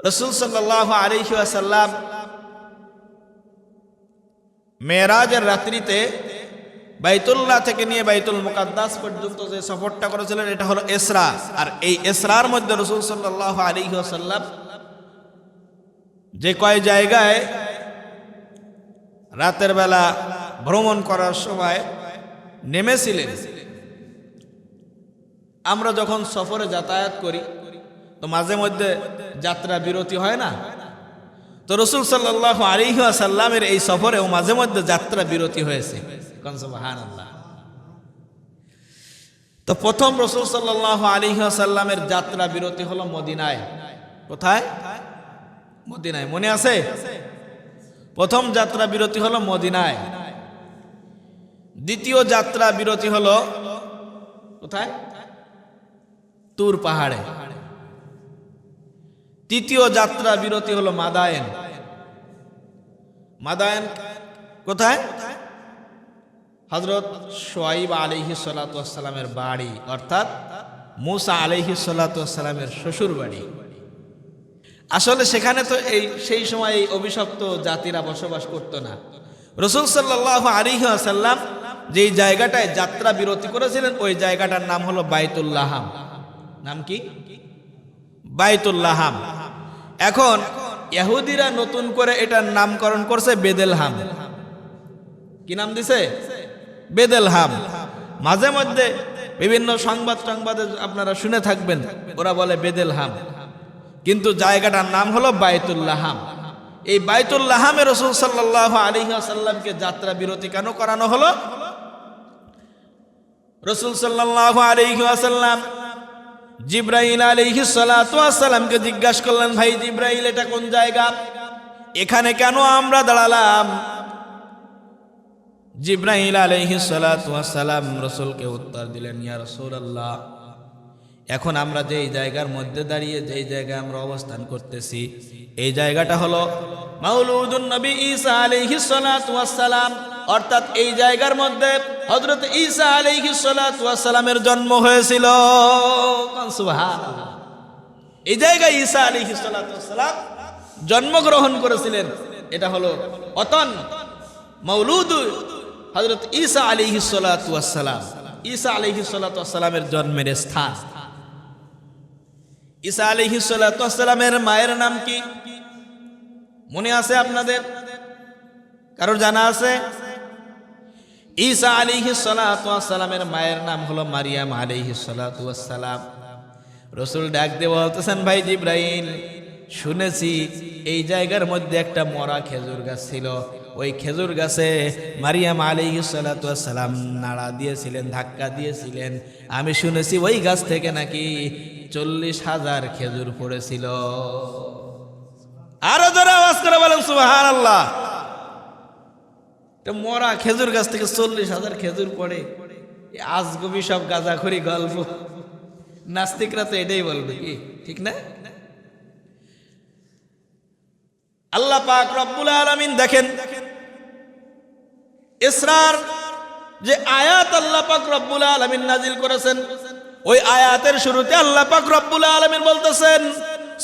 রসুল সাল্লাহ আলহি আসাল্লাম মেয়েরাজের রাত্রিতে বাইতুল্লাহ থেকে নিয়ে বাইতুল মুকাদ্দাস পর্যন্ত যে সফরটা করেছিলেন, এটা হলো এসরা। আর এই এসরার মধ্যে রসুল সাল্লাহ আলহি আসাল্লাম যে কয় জায়গায় রাতের বেলা ভ্রমণ করার সময় নেমেছিলেন। আমরা যখন সফরে যাতায়াত করি তো মাঝে মধ্যে যাত্রা বিরতি হয় না? তো রসুল সাল্লাহ আলিহি আসাল্লামের এই সফরেও মাঝে মধ্যে যাত্রা বিরতি হয়েছে। তো প্রথম রসুল সাল্লাহ আলিহি আসাল্লামের যাত্রা বিরতি হলো মদিনায়। কোথায়? মদিনায়। মনে আছে? প্রথম যাত্রা বিরতি হলো মদিনায়। দ্বিতীয় যাত্রা বিরতি হলো কোথায়? তুর পাহাড়ে। তৃতীয় যাত্রা বিরতি হলো মাদায়েন। মাদায়েন কোথায়? হজরত সোয়াইব আলিহি সালাতামের বাড়ি, অর্থাৎ মুসা আলিহি সালাতামের শ্বশুর বাড়ি আসলে সেখানে তো এই, সেই সময় এই অভিশপ্ত জাতিরা বসবাস করতো না। রসুল সাল্লাহ আলিহি আসাল্লাম যেই জায়গাটায় যাত্রা বিরতি করেছিলেন, ওই জায়গাটার নাম হলো বাইতুল্লাহাম নাম কি? বাইতুল্লাহাম এখন ইহুদিরা নতুন করে এটার নামকরণ করছে বেদেলহাম। কি নাম দিছে? বেদেলহাম। মাঝে মধ্যে বিভিন্ন সংবাদ সংবাদে আপনারা শুনে থাকবেন, ওরা বলে বেদেলহাম। কিন্তু জায়গাটার নাম হলো বাইতুল্লাহাম এই বাইতুল্লাহামে রসুল সাল্লাহ আলী আসাল্লামকে যাত্রা বিরতি কেন করানো হলো? রসুল সাল্লাহ আলী আসাল্লাম জিব্রাইল আলাইহি সালাতামকে জিজ্ঞাসা করলেন, ভাই জিব্রাইল, এটা কোন জায়গা? এখানে কেন আমরা দাঁড়ালাম? জিব্রাইল আলাইহি সালাতাম রসুলকে উত্তর দিলেন, ইয়া রসুল আল্লাহ এখন আমরা যেই জায়গার মধ্যে দাঁড়িয়ে, যেই জায়গায় আমরা অবস্থান করতেছি, এই জায়গাটা হলো মাউলুদুন নবী ঈসা আলাইহি সালাম অর্থাৎ এই জায়গার মধ্যে হজরত ঈসা আলাইহি সালামের জন্ম হয়েছিল। এই জায়গায় ঈসা আলাইহি সালাম জন্মগ্রহণ করেছিলেন। এটা হলো অতন মৌলুদ হজরত ঈসা আলিহি সালাম ঈসা আলিহি সালামের জন্মের স্থান। ঈসা আলিহি সালামের মায়ের নাম কি? মনে আছে আপনাদের? কারোর জানা আছে? ঈসা আলিহি সালামের মায়ের নাম হলো মারিয়াম আলিহি সালাম রসুল ডাক দিয়ে বলতেছেন, ভাই জিব্রাহিম শুনেছি এই জায়গার মধ্যে একটা মরা খেজুর গাছ ছিল। ওই খেজুর গাছে মারিয়াম আলী সালাম নাড়া দিয়েছিলেন, ধাক্কা দিয়েছিলেন। আমি শুনেছি ওই গাছ থেকে নাকি চল্লিশ হাজার খেজুর পড়েছিল। আরও জোরে আওয়াজ করে বলেন সুবাহান আল্লাহ তা মরা খেজুর গাছ থেকে চল্লিশ হাজার খেজুর পড়ে। আজগবি সব গাঁজা গাঁজাখড়ি গল্প। নাস্তিকরা তো এটাই বলবে। কি ঠিক না? আল্লাহ পাক রব্বুল আলমিন দেখেন, ইসরার যে আয়াত আল্লাহ পাক রব্বুল আলমিন নাজিল করেছেন, ওই আয়াতের শুরুতে আল্লাহ পাক রব্বুল আলমিন বলতেছেন,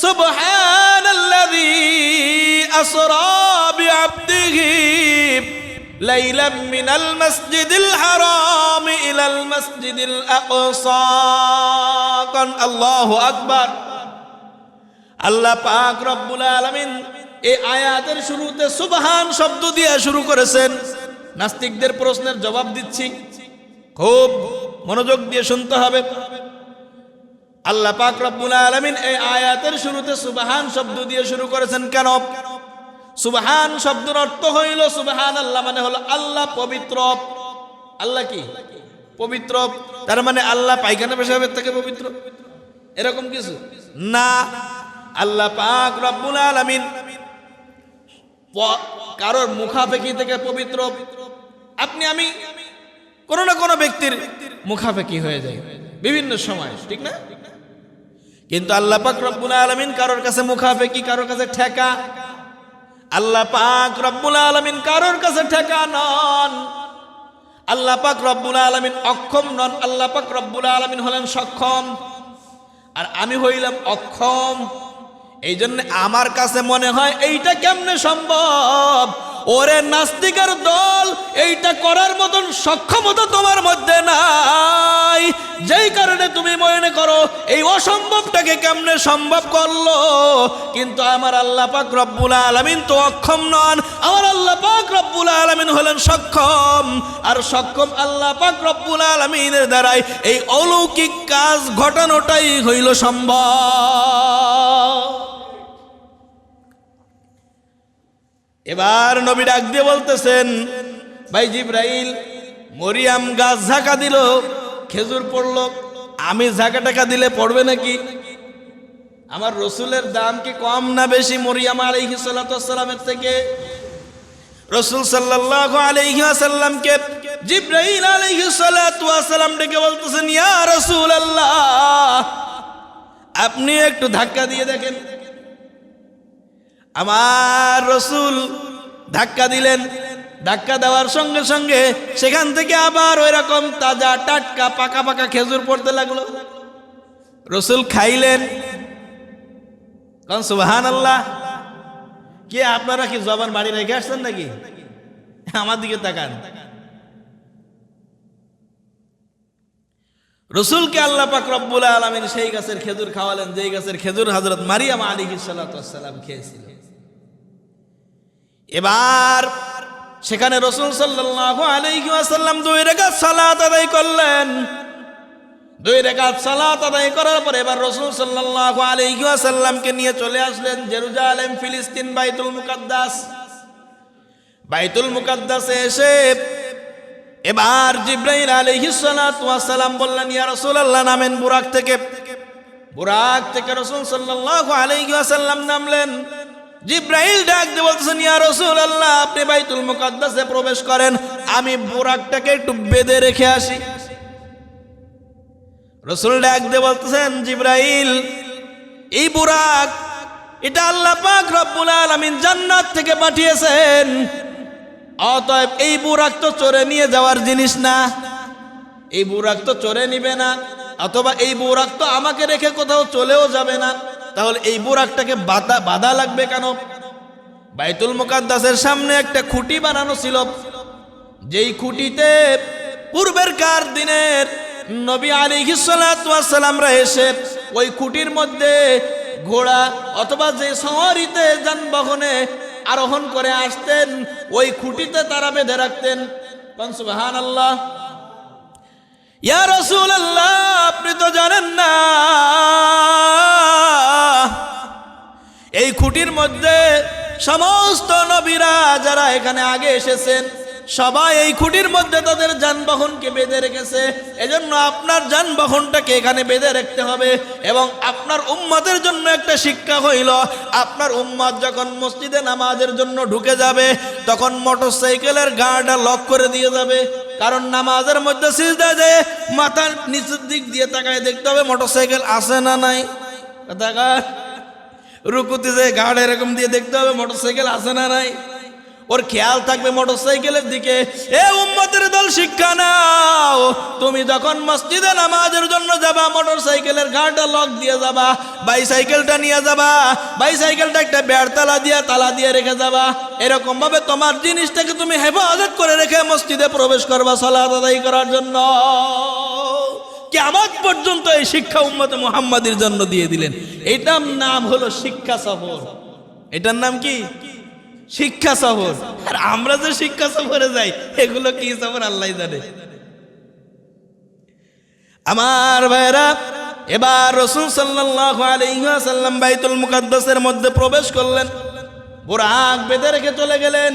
সুবহানাল্লাযী আসরা বিআবদিহি ليلا من المسجد الحرام إلى المسجد الأقصى قال الله أكبر আল্লাহ পাক রব্বুল আলমিন এই আয়াতের শুরুতে সুবহান শব্দ দিয়ে শুরু করেছেন নাস্তিকদের প্রশ্নের জবাব দিচ্ছি খুব মনোযোগ দিয়ে শুনতে হবে আল্লাহ পাক রব্বুল আলমিন এই আয়াতের শুরুতে সুবহান শব্দ দিয়ে শুরু করেছেন কেন সুবহান শব্দের অর্থ হইল সুবহান আল্লাহ মানে হলো আল্লাহ পবিত্র। আল্লাহ কি? পবিত্র। তার মানে আল্লাহ পায়খানা পেশাবের থেকে পবিত্র। এরকম কিছু? না। আল্লাহ পাক রব্বুল আলমিন কারোর মুখাফেকি থেকে পবিত্র। আপনি, আমি কোনো না কোনো ব্যক্তির মুখাফেকি হয়ে যায় বিভিন্ন সময়, ঠিক না? কিন্তু আল্লাহ পাক রব্বুল আলমিন কারোর কাছে মুখাফেকি কারোর কাছে ঠেকা আল্লাহ পাক রব্বুল আলমিন কারোর কাছে ঠেকা নন। আল্লাহ পাক রব্বুল আলমিন অক্ষম নন। আল্লাহ পাক রব্বুল আলমিন হলেন সক্ষম। আর আমি হইলাম অক্ষম। এই জন্য আমার কাছে মনে হয় এইটা কেমনে সম্ভব? ওরে নাস্তিকের দল, এইটা করার মতন সক্ষমতা তোমার মধ্যে নাই। যেই কারণে তুমি মনে করো, এই অসম্ভবটাকে কেমনে সম্ভব করল? কিন্তু আমার আল্লাহ পাক রব্বুল আলামিন তো অক্ষম নন। আমার আল্লাহ পাক রব্বুল আলামিন হলেন সক্ষম। আর সক্ষম আল্লাহ পাক রব্বুল আলামিনের দ্বারাই এই অলৌকিক কাজ ঘটানোটাই হইল সম্ভব। এবার নবী ডাক দিয়ে বলতেছেন, ভাই জিব্রাইল, মরিয়াম গাছ ঝাঁকা দিল, খেজুর পড়ল, আমি ঝাঁকা টাকা দিলে পড়বে নাকি? আমার রসুলের দাম কি কম না বেশি মরিয়াম আলাইহি সালামের থেকে? রসুল ওয়াসাল্লামকে জিব্রাইল আলাইহি সালাতু ওয়াসালাম ডেকে বলতেছেন, ইয়া রসুল রাসূলুল্লাহ, আপনি একটু ধাক্কা দিয়ে দেখেন। আমার রসুল ধাক্কা দিলেন। ধাক্কা দেওয়ার সঙ্গে সঙ্গে সেখান থেকে আবার ওই রকম তাজা টাটকা পাকা পাকা খেজুর পড়তে লাগল। রসুল খাইলেন। কন সুবাহান আল্লাহ কে, আপনারা কি জবান বাড়ি রেখে আসছেন নাকি? আমার দিকে তাকান। রসুলকে আল্লাহ পাক রব্বুল আলমিন সেই গাছের খেজুর খাওয়ালেন, যেই গাছের খেজুর হজরত মারিয়াম আলী সাল্লাম খেয়েছিল। এবার সেখানে রসুল ওয়াসাল্লাম দুই রেখাত সালাত আদায় করলেন। দুই রেখাত সালাত আদায় করার পর এবার রসুল সাল্লাল্লাহু আলাইহি নিয়ে চলে আসলেন জেরুজালেম, ফিলিস্তিন, বাইতুল মুকাদ্দাস। বাইতুল মুকাদ্দাসে এসে এবার জিব্রাইল সালাতু বললেন, ইয়া রাসূলুল্লাহ, নামেন বুরাক থেকে। বুরাক থেকে রসুল সাল্লাল্লাহু আলাইহি নামলেন। জিব্রাইল ডাক দিয়ে বলতেছেন, ইয়া রাসূলুল্লাহ, আপনি বাইতুল মুকাদ্দাসে প্রবেশ করেন, আমি বুরাকটাকে একটু বেঁধে রেখে আসি। রসুল ডাক দিয়ে বলতেছেন, জিব্রাইল, এই বুরাক, এটা আল্লাহ পাক রব্বুল আলামিন জান্নাত থেকে পাঠিয়েছেন। অতএব এই বুরাক তো চড়ে নিয়ে যাওয়ার জিনিস না। এই বুরাক তো চড়ে নিবে না, অথবা এই বুরাক তো আমাকে রেখে কোথাও চলেও যাবে না। তাহলে এই বুরাকটাকে বাধা বাধা লাগবে কেন? বাইতুল মুকাদ্দাসের সামনে একটা খুঁটি বানানো ছিল। যেই খুঁটিতে পূর্বের কার দিনের নবী আলী সালামরা এসে ওই খুঁটির মধ্যে ঘোড়া অথবা যে সওয়ারিতে যানবাহনে আরোহণ করে আসতেন, ওই খুঁটিতে তারা বেঁধে রাখতেন। সুবাহান আল্লাহ ইয়া রসুল আল্লাহ আপনি তো জানেন না। খুঁটির মধ্যে সমস্ত নবীরা যারা এখানে আগে এসেছেন, সবাই এই খুঁটির মধ্যে তাদের যানবাহনকে বেঁধে রেখেছে। এজন্য আপনার যানবাহনটাকে এখানে বেঁধে রাখতে হবে এবং আপনার উম্মাদের জন্য একটা শিক্ষা হইল, আপনার উম্মত যখন মসজিদে নামাজের জন্য ঢুকে যাবে, তখন মোটর সাইকেলের গাড়িটা লক করে দিয়ে যাবে। কারণ নামাজের মধ্যে সিজদা যে মাথার নিচের দিক দিয়ে তাকায় দেখতে হবে মোটর সাইকেল আছে না নাই। দেখা রুকুতে যে গাড় এরকম দিয়ে দেখতে হবে মোটর সাইকেল আছে না নাই? ওর খেয়াল থাকবে মোটর সাইকেলের দিকে। এ উম্মতের দল, শিক্ষা নাও। তুমি যখন মসজিদে নামাজের জন্য যাবা মোটর সাইকেলের গাড়িটা লক দিয়ে যাবা বাইসাইকেলটা নিয়ে যাবা বাইসাইকেলটা একটা তালা দিয়ে তালা দিয়ে রেখে যাবা। এরকম ভাবে তোমার জিনিসটাকে তুমি হেফাজত করে রেখে মসজিদে প্রবেশ করবা সালাদ আদায় করার জন্য। কেমন পর্যন্ত এই শিক্ষা উম্মতে মুহাম্মাদের জন্য দিয়ে দিলেন। এটার নাম হলো শিক্ষা সফর। এটার নাম কি? শিক্ষা সফর। আর আমরা যে শিক্ষা সফরে যাই, এগুলো কি সফর? আল্লাহ জানে। আমার ভাইরা এবার রসুল ওয়াসাল্লাম বাইতুল মুকাদ্দাসের মধ্যে প্রবেশ করলেন। বোরাক বেঁধে রেখে চলে গেলেন।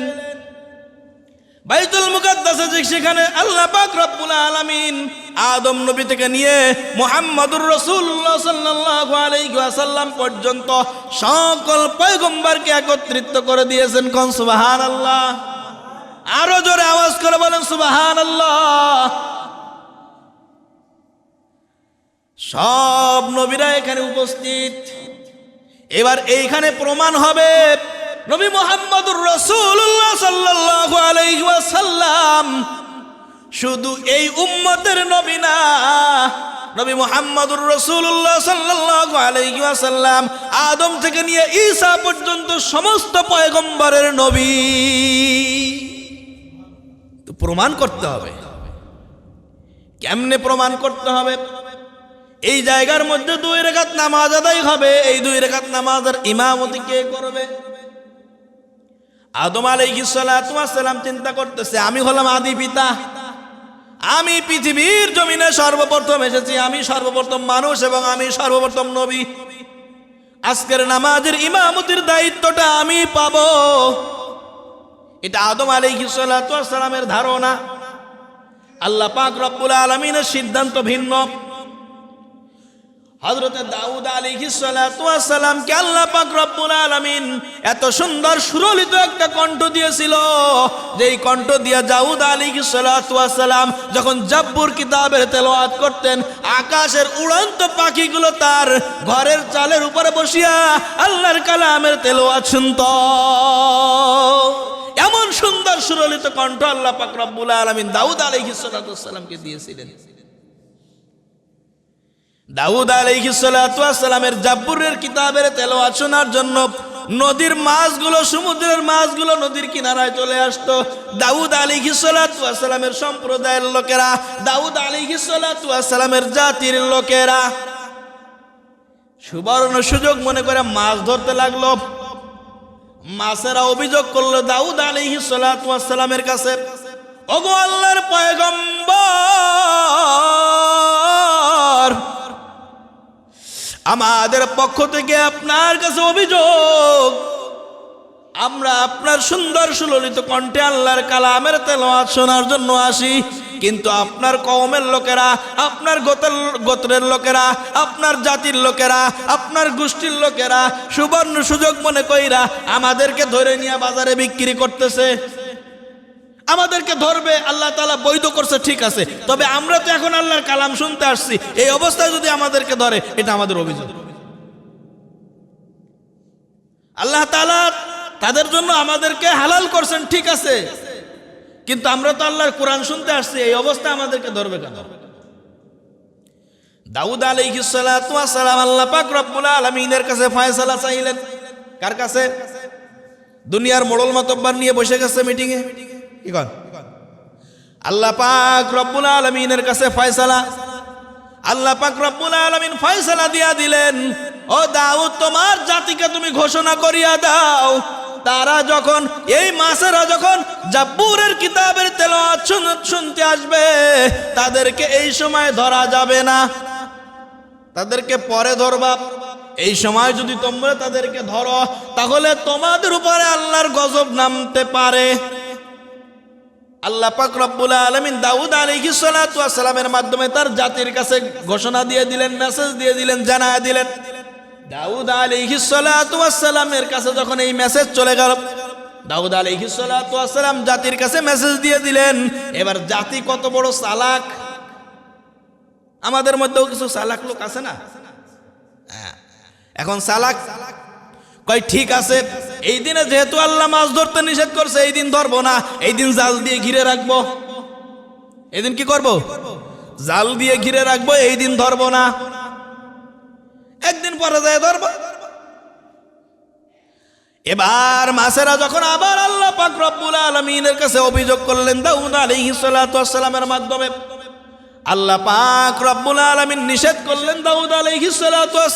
বাইতুল মুকাদ্দাসে যে সেখানে আল্লাহ পাক রব্বুল আলামিন আদম নবী থেকে নিয়ে মোহাম্মদুর আলাইহি ওয়াসাল্লাম পর্যন্ত সকল পয়গম্বরকে একত্রিত করে দিয়েছেন। কোন? সুবহানাল্লাহ। আরও জোরে আওয়াজ করে বলেন সুবাহান আল্লাহ সব নবীরা এখানে উপস্থিত। এবার এইখানে প্রমাণ হবে, নবী মোহাম্মদুর রসুল্লাহ সাল্লাল্লাহু আলাইহি ওয়াসাল্লাম শুধু এই উম্মতের নবী না, নবী মোহাম্মদুর রসুল্লাহ সাল্লাহ আলাইহি ওয়াসাল্লাম, আদম থেকে নিয়ে ঈসা পর্যন্ত সমস্ত পয়গম্বরের নবী। প্রমাণ করতে হবে। কেমনে প্রমাণ করতে হবে? এই জায়গার মধ্যে দুই রেখাত নামাজ আদায় হবে, এই দুই রেখাত নামাজের ইমামতি কে করবে? আদম আলাইহিসালাম চিন্তা করতেছে, আমি হলাম আদি পিতা। আমি পৃথিবীর জমিনে সর্বপ্রথম এসেছি, আমি সর্বপ্রথম মানুষ এবং আমি সর্বপ্রথম নবী। আজকের নামাজের ইমামতির দায়িত্বটা আমি পাব। এটা আদম আলী সালামের ধারণা। আল্লাহ পাক রব্বুল আলমিনের সিদ্ধান্ত ভিন্ন। হজরতে দাউদ আলিহিসালামকে আল্লাহ পাক আলামিন এত সুন্দর সুরলিত একটা কণ্ঠ দিয়েছিল। যেই কণ্ঠ দিয়া দাউদ আলিহিসালাম যখন জব্বুর কিতাবের তেলাওয়াত করতেন, আকাশের উড়ন্ত পাখিগুলো তার ঘরের চালের উপরে বসিয়া আল্লাহর কালামের তেলাওয়াত শুনত। এমন সুন্দর সুরলিত কণ্ঠ আল্লাহ পাক আলামিন দাউদ আলিহিসালামকে দিয়েছিলেন। দাউদ আলাইহিসালামের জাব্বুরের কিতাবের তেলাওয়াত শোনার জন্য নদীর মাছগুলো, সমুদ্রের মাছগুলো নদীর কিনারায় চলে আসতো। দাউদ আলিহিসালামের সম্প্রদায়ের লোকেরা, দাউদ আলিহিসালামের জাতির লোকেরা। সুবর্ণ সুযোগ মনে করে মাছ ধরতে লাগল। মাছেরা অভিযোগ করল, দাউদ আলিহিসালামের কাছে ওগো আল্লাহর পয়গম্বর আমাদের পক্ষ থেকে আপনার কাছে অভিযোগ। আমরা আপনার সুন্দর সুললিত কণ্ঠে আল্লাহর কালামের তেলাওয়াত শোনার জন্য আসি। কিন্তু আপনার কওমের লোকেরা, আপনার গোতের গোত্রের লোকেরা, আপনার জাতির লোকেরা, আপনার গোষ্ঠীর লোকেরা সুবর্ণ সুযোগ মনে কইরা আমাদেরকে ধরে নিয়ে বাজারে বিক্রি করতেছে। আমাদেরকে ধরবে, আল্লাহ তালা বৈধ করছে, ঠিক আছে। তবে আমরা তো এখন আল্লাহর কালাম শুনতে আসছি। এই অবস্থায় যদি আমাদেরকে ধরে, এটা আমাদের অভিযোগ। আল্লাহ তালা তাদের জন্য আমাদেরকে হালাল করছেন, ঠিক আছে। কিন্তু আমরা তো আল্লাহর কোরআন শুনতে আসছি, এই অবস্থায় আমাদেরকে ধরবে কেন? দাউদ আলাইহিসালাম আল্লাহ পাক রব্বুল আলমিনের কাছে ফয়সালা চাইলেন। কার কাছে? দুনিয়ার মোড়ল মাতব্বার নিয়ে বসে গেছে মিটিংয়ে কি কন আল্লাহ পাক রব্বুল আলমিনের কাছে ফয়সালা। আল্লাহ পাক রব্বুল আলমিন ফয়সালা দিয়া দিলেন, ও দাউদ, তোমার জাতিকে তুমি ঘোষণা করিয়া দাও। তারা যখন, এই মাসেরা যখন জাব্বুরের কিতাবের তেলাওয়াত শুন- শুনতে আসবে, তাদেরকে এই সময় ধরা যাবে না। তাদেরকে পরে ধরবা। এই সময় যদি তোমরা তাদেরকে ধরো, তাহলে তোমাদের উপরে আল্লাহর গজব নামতে পারে। আল্লাহ পাক রব্বুল আলমিন দাউদ ওয়াস সালামের মাধ্যমে তার জাতির কাছে ঘোষণা দিয়ে দিলেন মেসেজ দিয়ে দিলেন, জানায় দিলেন। দাউদ ওয়াস সালামের কাছে যখন এই মেসেজ চলে গেল, দাউদ ওয়াস সালাম জাতির কাছে মেসেজ দিয়ে দিলেন, এবার জাতি কত বড় সালাক আমাদের মধ্যেও কিছু সালাক লোক আছে না? এখন সালাক চালাক কয়, ঠিক আছে, এই দিনে যেহেতু আল্লাহ মাছ ধরতে নিষেধ করছে, এই দিন ধরবো না, এই দিন জাল দিয়ে ঘিরে রাখব। এই দিন কি করব? জাল দিয়ে ঘিরে রাখব, এই দিন ধরবো না। একদিন পরে যায় ধরবো। এবার মাছেরা যখন আবার আল্লাহ পাক রব্বুল আলমিনের কাছে অভিযোগ করলেন, দাউদ ওয়াস সালামের মাধ্যমে আল্লাহ পাক রব্বুল আলামিন নিষেধ করলেন দাউদ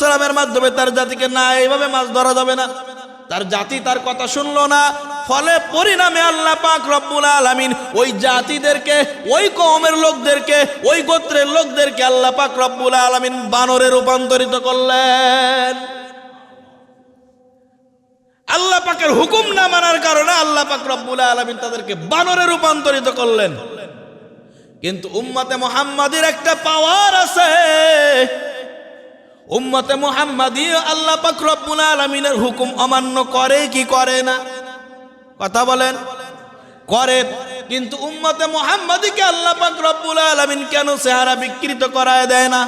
সালামের মাধ্যমে তার জাতিকে না এইভাবে মাছ ধরা যাবে না। তার জাতি তার কথা শুনলো না। ফলে পরিণামে আল্লাহ পাক রব্বুল আলামিন ওই জাতিদেরকে, ওই কওমের লোকদেরকে, ওই গোত্রের লোকদেরকে আল্লাহ পাক রব্বুল আলামিন বানরে রূপান্তরিত করলেন। আল্লাহ পাকের হুকুম না মানার কারণে আল্লাহ পাক রব্বুল আলামিন তাদেরকে বানরে রূপান্তরিত করলেন। কিন্তু উম্মতে মোহাম্মদের একটা পাওয়ার আছে। উম্মতে মোহাম্মদী আল্লাহ পাক রব্বুল আলামিনের হুকুম অমান্য করে কি করে না? কথা বলেন। করে, কিন্তু উম্মতে মোহাম্মদীকে আল্লাহ পাক রব্বুল আলামিন কেন চেহারা বিকৃত করায় দেয় না?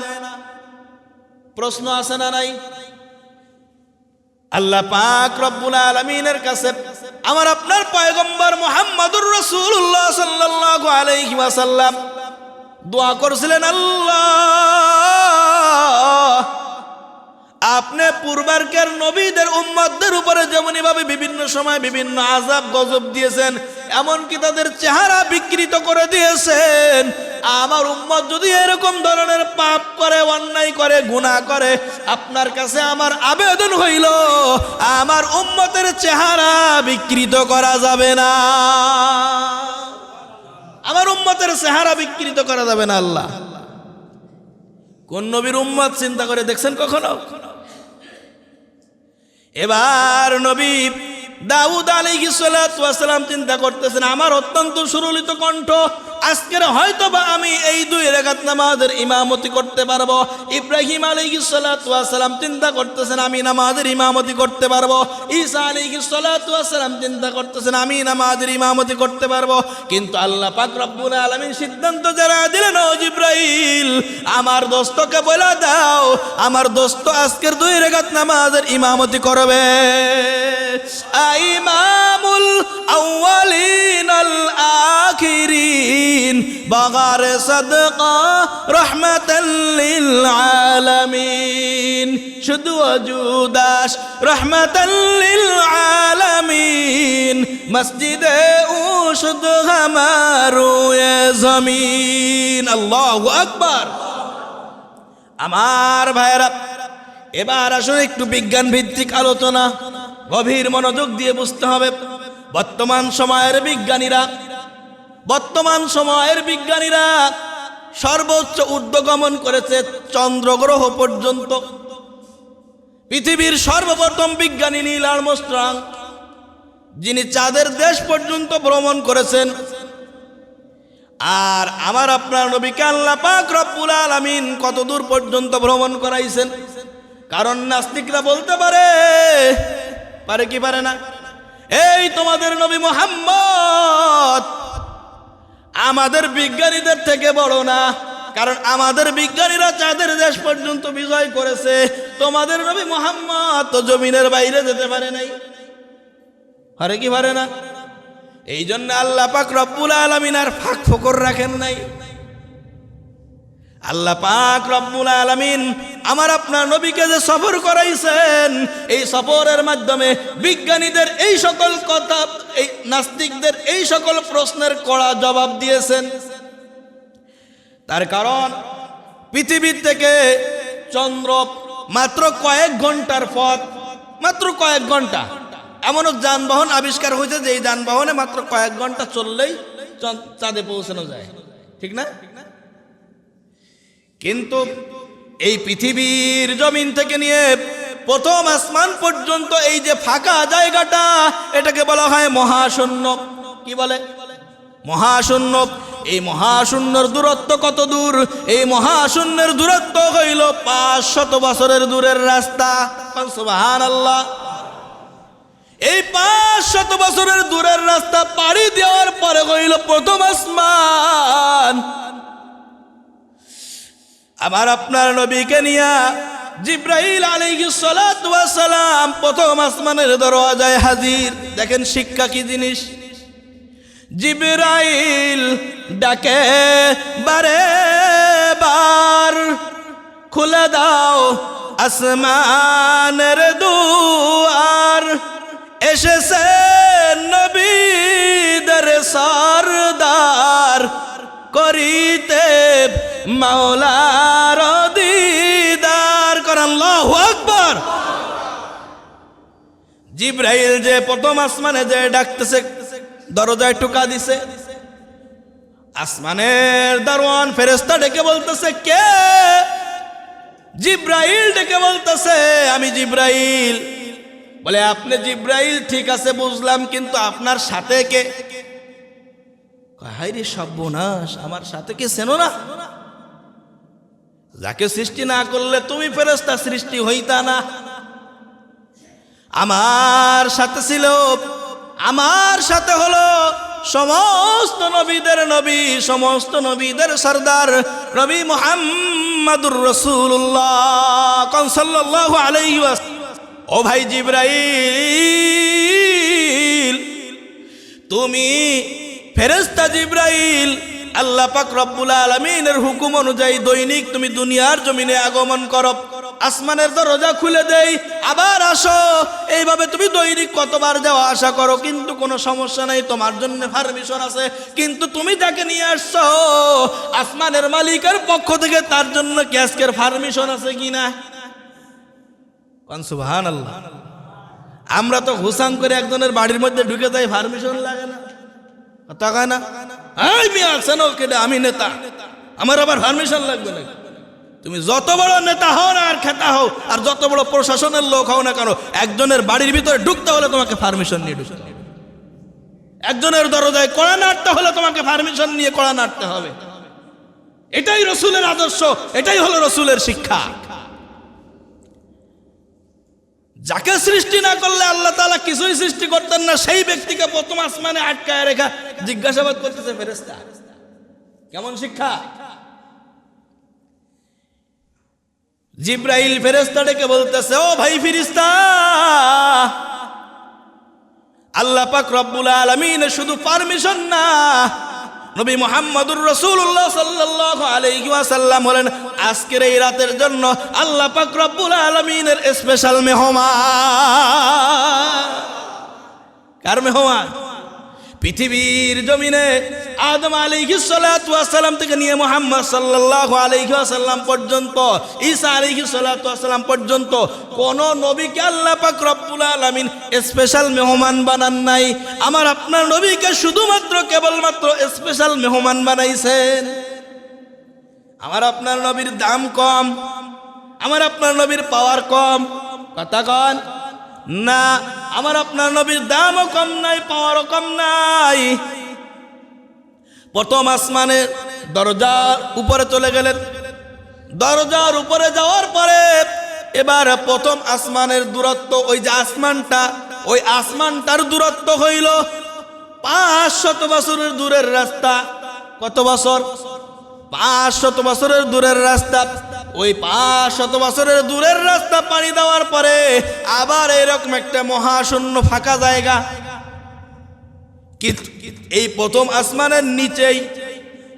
প্রশ্ন আছে না নাই? আল্লাহ পাক রব্বুল আলমিনের কাছে আমার আপনার পয়গম্বর মোহাম্মদুর রসুল্লাহ আলাইহি ওয়াসাল্লাম দোয়া করছিলেন, আল্লাহ আপনি পূর্বারকের নবীদের উম্মতদের উপরে যেমনই ভাবে বিভিন্ন সময় বিভিন্ন আজাব গজব দিয়েছেন, এমনকি তাদের চেহারা বিকৃত করে দিয়েছেন। আমার উম্মত যদি এরকম ধরনের পাপ করে, অন্যায় করে, গুনাহ করে, আপনার কাছে আমার আবেদন হইল, আমার উম্মতের চেহারা বিকৃত করা যাবে না। আমার উম্মতের চেহারা বিকৃত করা যাবে না, আল্লাহ। কোন নবীর উম্মত চিন্তা করে দেখছেন কখনো? এবার নবী দাউদ আলী সালাম চিন্তা করতেছেন আমার অত্যন্ত সুরলিত কণ্ঠ আজকের হয়তো বা আমি এই দুই রেখাত নামাজের ইমামতি করতে পারব। ইব্রাহিম আলাইহি সালাম চিন্তা করতেছেন, আমি নামাজের ইমামতি করতে পারব। ঈসা আলাইহি সালাম চিন্তা করতেছেন, আমি নামাজের ইমামতি করতে পারব। কিন্তু আল্লাহ পাক রব্বুল আলামিন সিদ্ধান্ত যারা দিলেন, ও জিব্রাইল, আমার দোস্তকে বলে দাও, আমার দোস্ত আজকের দুই রেখাত নামাজের ইমামতি করবে। ইমামুল সাদকা রহমাতাল লিল আলামিন। শুধু অজুদাস রহমাতাল লিল আলামিন। মসজিদে ও শুধু হামারু এ জমিন। আল্লাহু আকবার। আমার ভাইরা এবার আসলে একটু বিজ্ঞান ভিত্তিক আলোচনা, গভীর মনোযোগ দিয়ে বুঝতে হবে। বর্তমান সময়ের বিজ্ঞানীরা, বর্তমান সময়ের বিজ্ঞানীরা সর্বোচ্চ উদ্যগমন করেছে চন্দ্রগ্রহ পর্যন্ত। পৃথিবীর সর্বপ্রথম বিজ্ঞানী নীল আর্মস্ট্রং, যিনি চাঁদের দেশ পর্যন্ত ভ্রমণ করেছেন। আর আমার আপনার নবীকে আল্লাহ পাক রব্বুল আলামিন কত দূর পর্যন্ত ভ্রমণ করাইছেন? কারণ নাস্তিকরা বলতে পারে পারে কি পারে না? এই তোমাদের নবী মোহাম্মদ আমাদের বিজ্ঞানীদের থেকে বড় না, কারণ আমাদের বিজ্ঞানীরা চাঁদের দেশ পর্যন্ত বিজয় করেছে। তোমাদের নবী মোহাম্মদ তো জমিনের বাইরে যেতে পারে নাই। পারে কি পারে না? এই জন্য আল্লাহ পাক রব্বুল আলমিন আর ফাঁক ফোকর রাখেন নাই। আল্লাহ পাক রব্বুল আলমিন আমার আপনার নবীকে যে সফর করাইছেন, এই সফরের মাধ্যমে বিজ্ঞানীদের এই সকল কথা, এই নাস্তিকদের এই সকল প্রশ্নের কড়া জবাব দিয়েছেন। তার কারণ, পৃথিবীর থেকে চন্দ্র মাত্র কয়েক ঘণ্টার পথ, মাত্র কয়েক ঘণ্টা। এমনও যানবাহন আবিষ্কার হয়েছে যে এই যানবাহনে মাত্র কয়েক ঘণ্টা চললেই চাঁদে পৌঁছানো যায়। ঠিক না? কিন্তু এই পৃথিবীর জমিন থেকে নিয়ে প্রথম আসমান পর্যন্ত এই যে ফাঁকা জায়গাটা, এটাকে বলা হয় মহাশূন্য। কি বলে? মহাশূন্য। এই মহাশূন্যর দূরত্ব কত দূর? এই মহাশূন্যের দূরত্ব হইল পাঁচ শত বছরের দূরের রাস্তা। আল্লাহ এই পাঁচ শত বছরের দূরের রাস্তা পাড়ি দেওয়ার পরে হইল প্রথম আসমান। আমার আপনার নবীকে নিয়া জিব্রাহিল সালাম প্রথম আসমানের দরওয়াজায় হাজির। দেখেন শিক্ষা কি জিনিস? জিব্রাইল ডাকে, বারে বার, খুলে দাও আসমানের দুয়ার। এসেছে নবীদের সরদার করিতে মাওলার দিদার করেন আকবার। জিব্রাইল যে প্রথম আসমানে যে ডাকতেছে, দরজায় টুকা দিছে। আসমানের দারোয়ান ফেরেস্তা ডেকে বলতেছে, কে? জিব্রাইল ডেকে বলতেছে, আমি জিব্রাইল। বলে, আপনি জিব্রাইল ঠিক আছে, বুঝলাম, কিন্তু আপনার সাথে কে? হাই রে সর্বনাশ, আমার সাথে কে? চেনো না? যাকে সৃষ্টি না করলে তুমি ফেরেস্তা সৃষ্টি হইতা না। আমার সাথে ছিল, আমার সাথে হলো সমস্ত নবীদের নবী, সমস্ত নবীদের সর্দার নবী মোহাম্মদুর রসুল্লাহ কনসাল্লাহ ওয়াস- ও ভাই জিব্রাইল, তুমি ফেরেস্তা জিব্রাইল আল্লাহ পাক রব্বুল আলমিনের হুকুম অনুযায়ী দৈনিক তুমি দুনিয়ার জমিনে আগমন করো। আসমানের দরজা খুলে দেই, আবার আসো। এইভাবে তুমি দৈনিক কতবার যাওয়া আশা করো, কিন্তু কোনো সমস্যা নেই, তোমার জন্য পারমিশন আছে। কিন্তু তুমি যাকে নিয়ে আসছো, আসমানের মালিকের পক্ষ থেকে তার জন্য কি আজকের পারমিশন আছে কিনা সুবহান আল্লাহ আমরা তো হুসাম করে একজনের বাড়ির মধ্যে ঢুকে যাই পারমিশন লাগে না। না কেটে আমি নেতা। আমার আবার পারমিশন লাগবে না তুমি যত বড় নেতা হও না আর খেতা হও, আর যত বড় প্রশাসনের লোক হও না কেন, একজনের বাড়ির ভিতরে ঢুকতে হলে তোমাকে পারমিশন নিয়ে ঢুকতে একজনের দরজায় কড়া নাড়তে হলে তোমাকে পারমিশন নিয়ে কড়া নাড়তে হবে। এটাই রসুলের আদর্শ, এটাই হলো রসুলের শিক্ষা। যাকে সৃষ্টি না করলে আল্লাহ তাআলা কিছুই সৃষ্টি করতেন না, সেই ব্যক্তিকে প্রথম আসমানে আটকায় রেখা জিজ্ঞাসাবাদ করতেছে ফেরেস্তা কেমন শিক্ষা? জিব্রাইল ফেরেস্তা ডেকে বলতেছে, ও ভাই ফিরিস্তা আল্লাহ পাক রব্বুল আলামিন শুধু পারমিশন না, নবী মুহাম্মদুর রাসূলুল্লাহ সাল্লাল্লাহু আলাইহি ওয়াসাল্লাম হলেন আজকের এই রাতের জন্য আল্লাহ পাক রব্বুল আলামিনের স্পেশাল মেহমান। কার মেহমান? পৃথিবীর জমিনে আদম ওয়াসালাম থেকে নিয়ে মুহাম্মদ সাল্লাল্লাহু আলাইহি ওয়াসাল্লাম পর্যন্ত, ঈসা ওয়াসালাম পর্যন্ত কোন নবীকে আল্লাহ পাক রব্বুল আলামিন স্পেশাল মেহমান বানান নাই। আমার আপনার নবীকে শুধুমাত্র কেবলমাত্র স্পেশাল মেহমান বানাইছেন। আমার আপনার নবীর দাম কম, আমার আপনার নবীর পাওয়ার কম। কথা কন? না আমার আপনার নবীর দামও কম নাই, পাওয়ারও কম নাই। প্রথম আসমানের দরজার উপরে চলে গেলেন। দরজার উপরে যাওয়ার পরে এবার প্রথম আসমানের দূরত্ব, ওই যে আসমানটা, ওই আসমানটার দূরত্ব হইল পাঁচ শত বছরের দূরের রাস্তা। কত বছর? পাঁচ শত বছরের দূরের রাস্তা। ওই পাঁচ শত বছরের দূরের রাস্তা পানি দেওয়ার পরে আবার এরকম একটা মহাশূন্য ফাঁকা জায়গা। এই প্রথম আসমানের নিচেই,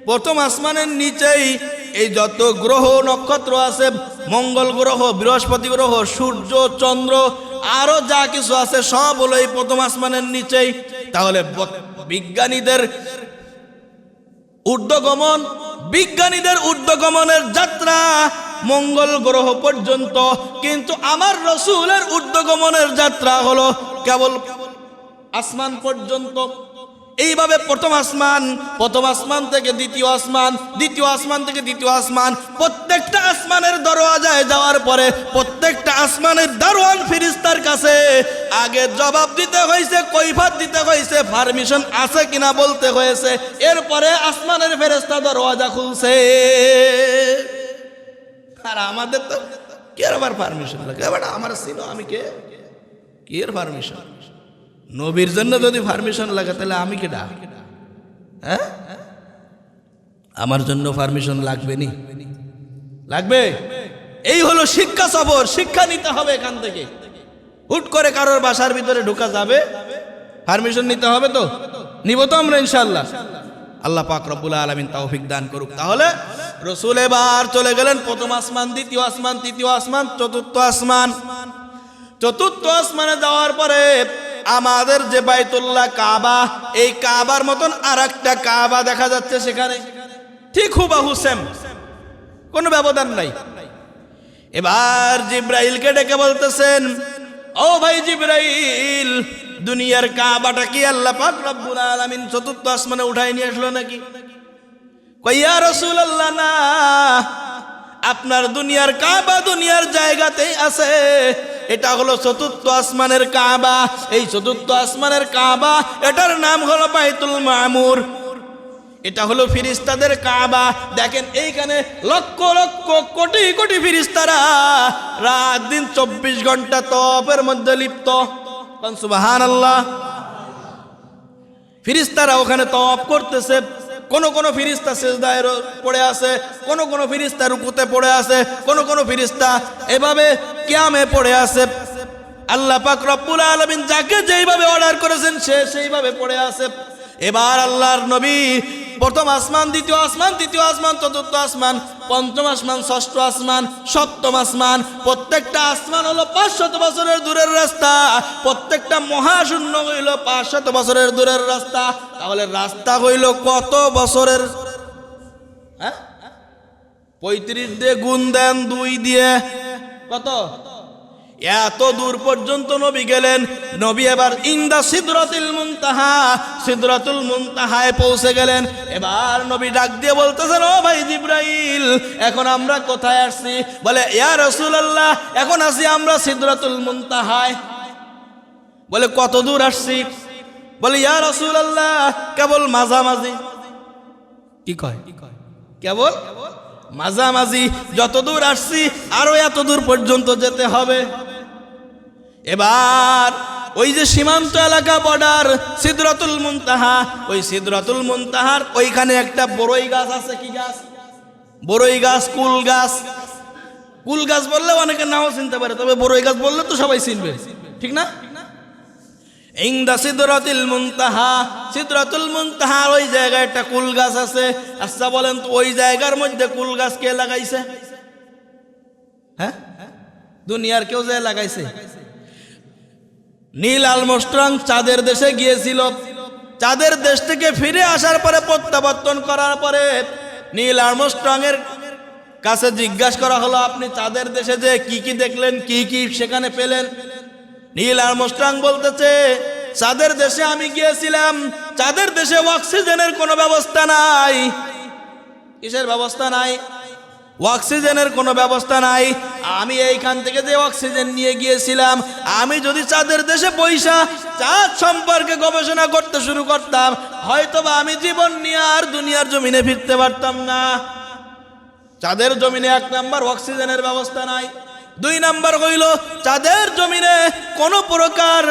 প্রথম আসমানের নিচেই এই যত গ্রহ নক্ষত্র আছে, মঙ্গল গ্রহ, বৃহস্পতি গ্রহ, সূর্য, চন্দ্র, আরও যা কিছু আছে, সব হলো এই প্রথম আসমানের নিচেই। তাহলে বিজ্ঞানীদের ঊর্ধ্বগমন, বিজ্ঞানীদের ঊর্ধ্বগমনের যাত্রা মঙ্গল গ্রহ পর্যন্ত। কিন্তু আমার রসুলের ঊর্ধ্বগমনের যাত্রা হলো কেবল আসমান পর্যন্ত। এইভাবে প্রথম আসমান প্রথম আসমান থেকে দ্বিতীয় আসমান দ্বিতীয় আসমান থেকে দ্বিতীয় আসমান, প্রত্যেকটা আসমানের দরওয়াজায় যাওয়ার পরে প্রত্যেকটা আসমানের দারোয়ান ফিরিস্তার কাছে আগে জবাব দিতে হয়েছে, কৈফাত দিতে হয়েছে, পারমিশন আছে কিনা বলতে হয়েছে। এরপরে আসমানের ফেরেস্তা দরওয়াজা খুলছে। আর আমাদের তো কে আবার পারমিশন লাগে? আমার ছিল আমি কে? কি পারমিশন? নবীর জন্য যদি পারমিশন লাগে, তাহলে আমি কেডা? হ্যাঁ? আমার জন্য পারমিশন লাগবে নি? লাগবে? এই হলো শিক্ষা সফর, শিক্ষা নিতে হবে এখান থেকে। হুট করে কারোর বাসার ভিতরে ঢোকা যাবে পারমিশন নিতে হবে তো? নিব তো আমরা ইনশাল্লাহ আল্লাহ পাক রব্বুল আলমিন তৌফিক দান করুক। তাহলে রসুল এবার চলে গেলেন প্রথম আসমান, দ্বিতীয় আসমান, তৃতীয় আসমান, চতুর্থ আসমান। চতুর্থ আসমানে যাওয়ার পরে আমাদের যে বাইতুল্লাহ কাবা, এই কাবার মতন আর একটা কাবা দেখা যাচ্ছে সেখানে। ঠিক হুবাহু সেম। কোনো ব্যবধান নাই। এবার জিব্রাইলকে ডেকে বলতেছেন, ও ভাই জিব্রাইল, দুনিয়ার কাবাটা কি আল্লাহ পাক রব্বুল আলামিন চতুর্থ আসমানে উঠাই নিয়ে আসলো নাকি? কইয়া রসুল আল্লাহ না। আপনার দুনিয়ার কাবা দুনিয়ার জায়গাতেই আছে। এটা হলো চতুর্থ আসমানের কাবা। এই চতুর্থ আসমানের কাবা, এটার নাম হলো বাইতুল মামুর। এটা হলো ফিরিস্তাদের কাবা। দেখেন এইখানে লক্ষ লক্ষ, কোটি কোটি ফিরিস্তারা রাত দিন চব্বিশ ঘণ্টা তপের মধ্যে লিপ্ত। সুবাহান আল্লাহ ফিরিস্তারা ওখানে তপ করতেছে। কোন কোনো ফিরিস্তা সেজদায় পড়ে আছে, কোন কোন ফিরিস্তা রুকুতে পড়ে আছে, কোন কোন ফিরিস্তা এভাবে ক্যামে পড়ে আছে। আল্লাহ পাক রব্বুল আলামিন যাকে যেইভাবে অর্ডার করেছেন সে সেইভাবে পড়ে আছে। এবার আল্লাহর নবী প্রথম আসমান, দ্বিতীয় আসমান, তৃতীয় আসমান, চতুর্থ আসমান, পঞ্চম আসমান, ষষ্ঠ আসমান, সপ্তম আসমান, প্রত্যেকটা আসমান হলো পাঁচশত বছরের দূরের রাস্তা। প্রত্যেকটা মহাশূন্য হইল পাঁচশত বছরের দূরের রাস্তা। তাহলে রাস্তা হইল কত বছরের? হ্যাঁ? পঁয়ত্রিশ দিয়ে গুণ দেন দুই দিয়ে কত? এত দূর পর্যন্ত নবী গেলেন। নবী এবার ইন্দা সিদরাতুল মুনতাহা, সিদরাতুল মুনতাহায় পৌঁছে গেলেন। এবার নবী ডাক দিয়ে বলতেছেন, ও ভাই জিব্রাইল, এখন আমরা কোথায় আসছি? বলে, ইয়া রাসূলুল্লাহ, এখন আসি আমরা সিদরাতুল মুনতাহায়। বলে কত দূর আসছি? বলে, ইয়া রাসূলুল্লাহ, কেবল মাঝামাঝি। কি কয়? কেবল মাঝামাঝি। যত দূর আসছি, আরও এত দূর পর্যন্ত যেতে হবে। এবার ওই যে সীমান্ত এলাকা বর্ডার সিদরাতুল মুনতাহা, ওই সিদরাতুল মুনতাহার ওইখানে একটা বড়ই গাছ আছে, কি গাছ? বড়ই গাছ, কুল গাছ। কুল গাছ বললে অনেকে নাও চিনতে পারে, তবে বড়ই গাছ বললে তো সবাই চিনবে, ঠিক না? ইংদা সিদরাতুল মুনতাহা, সিদরাতুল মুনতাহার ওই জায়গায় একটা কুল গাছ আছে। আচ্ছা বলেন তো, ওই জায়গার মধ্যে কুল গাছ কে লাগাইছে? হ্যাঁ? দুনিয়ার কেউ যে লাগাইছে? নীল আলমস্ট্রং চাঁদের দেশে গিয়েছিল। চাঁদের দেশ থেকে ফিরে আসার পরে প্রত্যাবর্তন করার পরে নীল আর্মস্ট্রং এর কাছে জিজ্ঞাসা করা হলো, আপনি চাঁদের দেশে যে কি কি দেখলেন, কি কি সেখানে পেলেন? নীল আর্মস্ট্রং বলতেছে, চাঁদের দেশে আমি গিয়েছিলাম। চাঁদের দেশে অক্সিজেনের কোনো ব্যবস্থা নাই। কিসের ব্যবস্থা নাই? অক্সিজেনের কোনো ব্যবস্থা নাই। আমি এইখান থেকে যে অক্সিজেন নিয়ে গিয়েছিলাম, আমি যদি চাঁদের দেশে পয়সা চাঁদ সম্পর্কে গবেষণা করতে শুরু করতাম, হয়তোবা আমি জীবন নিয়ে আর দুনিয়ার জমিনে ফিরতে পারতাম না। চাঁদের জমিনে এক নাম্বার অক্সিজেনের ব্যবস্থা নাই। দুই নাম্বার হইল, চাঁদের জমিনে কোনো প্রকার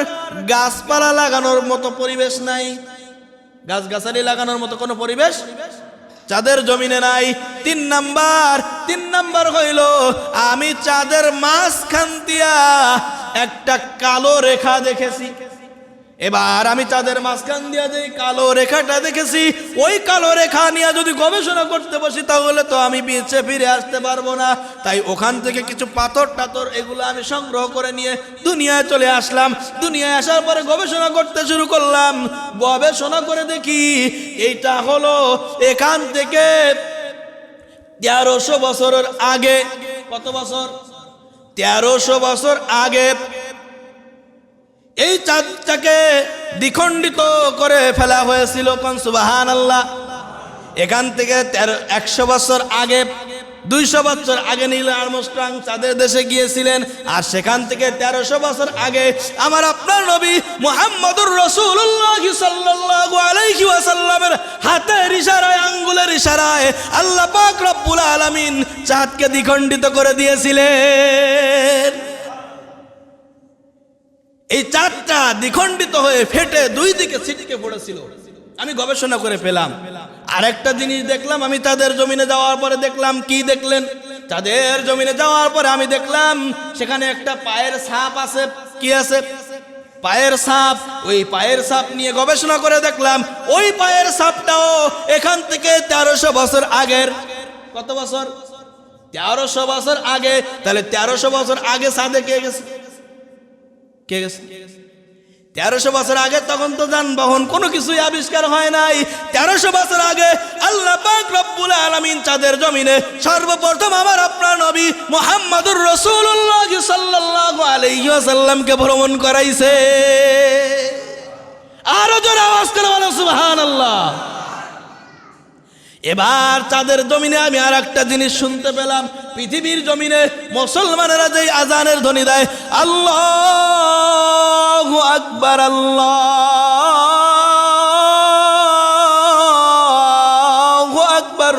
গাছপালা লাগানোর মতো পরিবেশ নাই। গাছগাছালি লাগানোর মতো কোনো পরিবেশ চাঁদের জমিনে নাই, তিন নাম্বার তিন নাম্বার হইল, আমি চাঁদের মাঝখান দিয়া একটা কালো রেখা দেখেছি। এবার আমি তাদের মাঝখান দিয়া যে কালো রেখাটা দেখেছি, ওই কালো রেখা নিয়ে যদি গবেষণা করতে বসি, তাহলে তো আমি পিছে ফিরে আসতে পারব না। তাই ওখান থেকে কিছু পাথর টাথর এগুলো আমি সংগ্রহ করে নিয়ে দুনিয়ায় চলে আসলাম। দুনিয়ায় আসার পরে গবেষণা করতে শুরু করলাম। গবেষণা করে দেখি, এইটা হলো এখান থেকে তেরোশো বছরের আগে। কত বছর? তেরোশো বছর আগে এই চাঁদটাকে দ্বিখণ্ডিত করে ফেলা হয়েছিল কোন সুবাহান আল্লাহ এখান থেকে তেরো, একশো বছর আগে, দুইশো বছর আগে নীল আর্মস্ট্রাং চাঁদের দেশে গিয়েছিলেন, আর সেখান থেকে তেরোশো বছর আগে আমার আপনার নবী মোহাম্মদুর রসুল্লাহ সাল্লাল্লাহু আলাইহি ওয়াসাল্লামের হাতের ইশারায়, আঙ্গুলের ইশারায় আল্লাহ পাক রব্বুল আলামিন চাঁদকে দ্বিখণ্ডিত করে দিয়েছিলেন। এই চাঁদটা দ্বিখণ্ডিত হয়ে ফেটে দুই দিকে ছিটকে পড়েছিল। আমি গবেষণা করে পেলাম। আরেকটা জিনিস দেখলাম, আমি তাদের জমিনে যাওয়ার পরে দেখলাম, কি দেখলেন? তাদের জমিনে যাওয়ার পরে আমি দেখলাম, সেখানে একটা পায়ের সাপ আছে। কি আছে? পায়ের সাপ। ওই পায়ের সাপ নিয়ে গবেষণা করে দেখলাম, ওই পায়ের সাপটাও এখান থেকে তেরোশো বছর আগের। কত বছর? তেরোশো বছর আগে। তাহলে তেরোশো বছর আগে সাদে কে গেছে। কে গেছে? তেরোশো বছর আগে তখন তো যানবাহন কোনো কিছুই আবিষ্কার হয় নাই। তেরোশো বছর আগে আল্লাহ পাক রব্বুল আলামিন চাঁদের জমিনে সর্বপ্রথম আমার আপনার নবী মোহাম্মদুর রসুল্লাহ সাল্লাল্লাহু আলাইহি ওয়াসাল্লামকে ভ্রমণ করাইছে। আরও জোরে আওয়াজ করে বলো সুবহানাল্লাহ। এবার চাঁদের জমিনে আমি আর একটা জিনিস শুনতে পেলাম। পৃথিবীর জমিনে মুসলমানেরা যেই আজানের ধ্বনি দেয়, আল্লাহ আকবার আল্লাহ আকবার।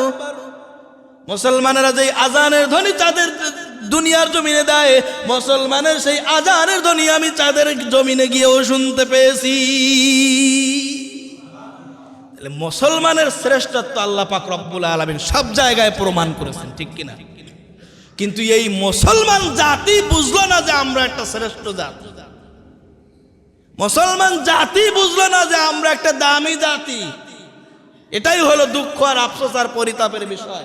মুসলমানেরা যেই আজানের ধ্বনি চাঁদের দুনিয়ার জমিনে দেয়, মুসলমানের সেই আজানের ধ্বনি আমি চাঁদের জমিনে গিয়েও শুনতে পেয়েছি। মুসলমানের শ্রেষ্ঠত্ব আল্লাহ পাক রব্বুল আলমিন সব জায়গায় প্রমাণ করেছেন, ঠিক কিনা? কিন্তু এই মুসলমান জাতি বুঝলো না যে আমরা একটা শ্রেষ্ঠ জাতি। মুসলমান জাতি বুঝলো না যে আমরা একটা দামি জাতি। এটাই হলো দুঃখ আর আফসোস আর পরিতাপের বিষয়।